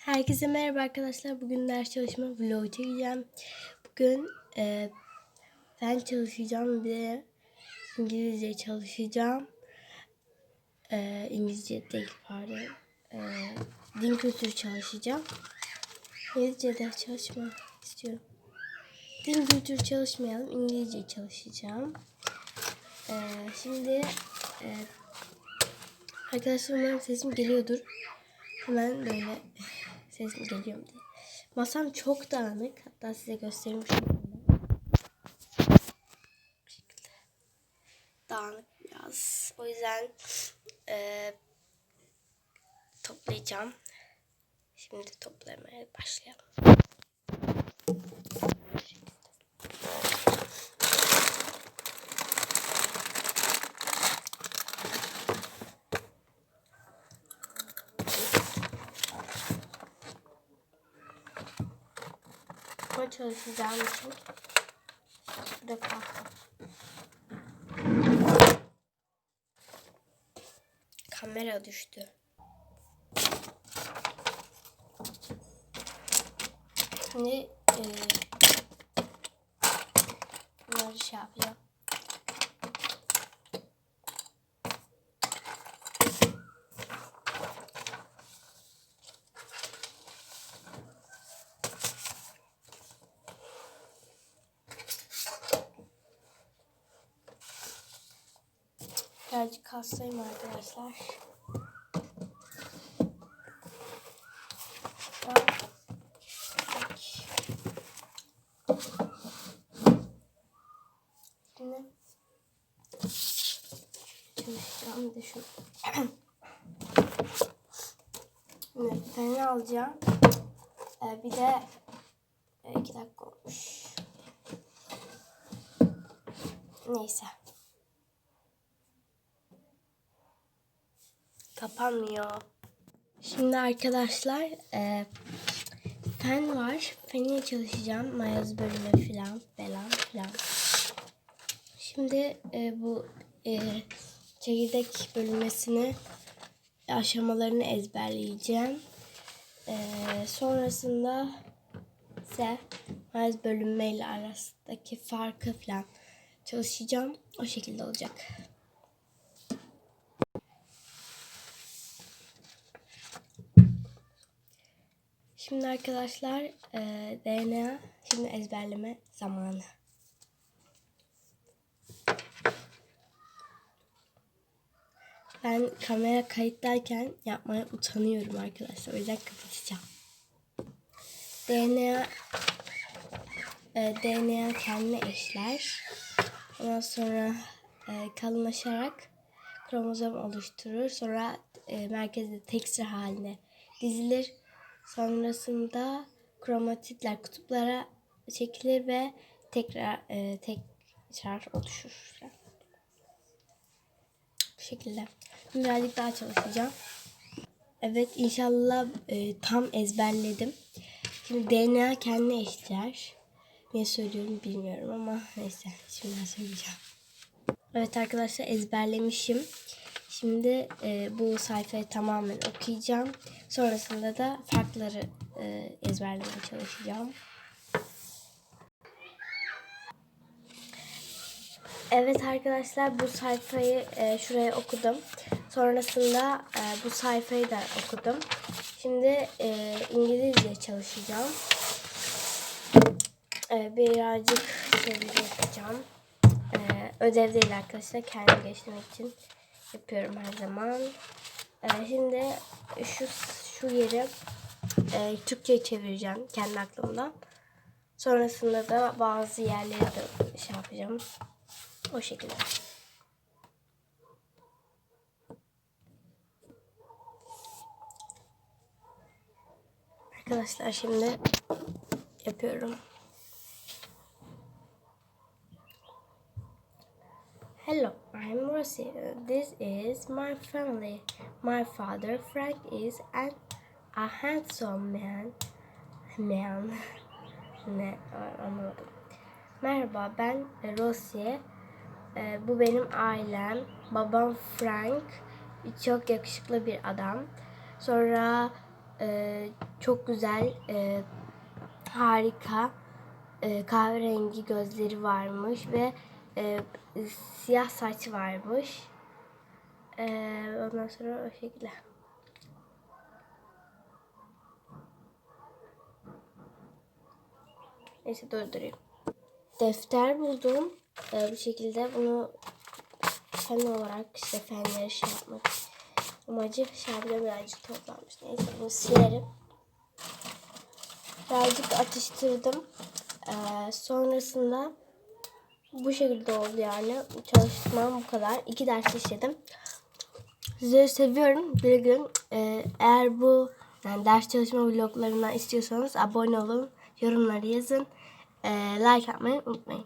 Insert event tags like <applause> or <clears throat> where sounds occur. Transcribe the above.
Herkese merhaba arkadaşlar. Bugün ders çalışma vlogu çekeceğim. Bugün e, fen çalışacağım bir de İngilizce çalışacağım. E, İngilizce değil pardon. E, din kültürü çalışacağım. İngilizce de çalışma istiyorum. Din kültürü çalışmayalım. İngilizce çalışacağım. E, şimdi e, arkadaşlar umarım sesim geliyordur. Hemen böyle sesim geliyor mu diye. Masam çok dağınık. Hatta size göstereyim. Bu şekilde. Dağınık biraz. O yüzden eee, toplayacağım. Şimdi toplamaya başlayalım. Ama çalışacağım için burada kalktım. Kamera düştü. Şimdi e, bunları şey yapacağım. Birazcık hastayım arkadaşlar. Şimdi çalışacağım de şu. <clears throat> Şimdi feni alacağım. Ee, bir de e, iki dakika olmuş. Neyse. Kapanmıyor. Şimdi arkadaşlar e, fen var. Fen'e çalışacağım. Mayaz bölümü filan falan filan. Şimdi e, bu e, çekirdek bölünmesini aşamalarını ezberleyeceğim. E, sonrasında ise mayaz bölünme ile arasındaki farkı falan çalışacağım. O şekilde olacak. Şimdi arkadaşlar e, DNA şimdi ezberleme zamanı. Ben kamera kayıttayken yapmaya utanıyorum arkadaşlar. O yüzden kapatacağım. DNA e, DNA kendine eşler. Ondan sonra e, kalınlaşarak kromozom oluşturur. Sonra e, merkezde tekstil haline dizilir. Sonrasında kromatitler kutuplara çekilir ve tekrar e, tekrar oluşur. Bu şekilde. Birazcık daha çalışacağım. Evet inşallah e, tam ezberledim. Şimdi DNA kendine eşitler. Ne söylüyorum bilmiyorum ama neyse şimdi söyleyeceğim. Evet arkadaşlar ezberlemişim. Şimdi e, bu sayfayı tamamen okuyacağım. Sonrasında da farkları e, ezberlemeye çalışacağım. Evet arkadaşlar bu sayfayı e, şuraya okudum. Sonrasında e, bu sayfayı da okudum. Şimdi e, İngilizce çalışacağım. E, birazcık çeviri yapacağım. E, ödev değil arkadaşlar. Kendimi geliştirmek için yapıyorum her zaman. E, şimdi şu şu yeri e, Türkçe'ye çevireceğim kendi aklımdan. Sonrasında da bazı yerleri de şey yapacağım. O şekilde. Arkadaşlar şimdi yapıyorum. Hello, I'm Rosie. This is my family. My father, Frank, is an, a handsome man. Man. <laughs> Ne? Anlamadım. Merhaba, ben Rosie. Ee, bu benim ailem. Babam Frank. Çok yakışıklı bir adam. Sonra e, Çok güzel, e, harika e, kahverengi gözleri varmış ve e, siyah saç varmış. E, ondan sonra o şekilde. Neyse durdurayım. Defter buldum. E, bu şekilde bunu fen olarak işte fenleri şey yapmak amacı şerde birazcık toplanmış. Neyse bunu silerim. Birazcık atıştırdım. Ee, sonrasında bu şekilde oldu yani. Çalışmam bu kadar. İki ders işledim. Sizleri seviyorum. Gün e, eğer bu yani ders çalışma vloglarından istiyorsanız abone olun. Yorumları yazın. E, like atmayı unutmayın.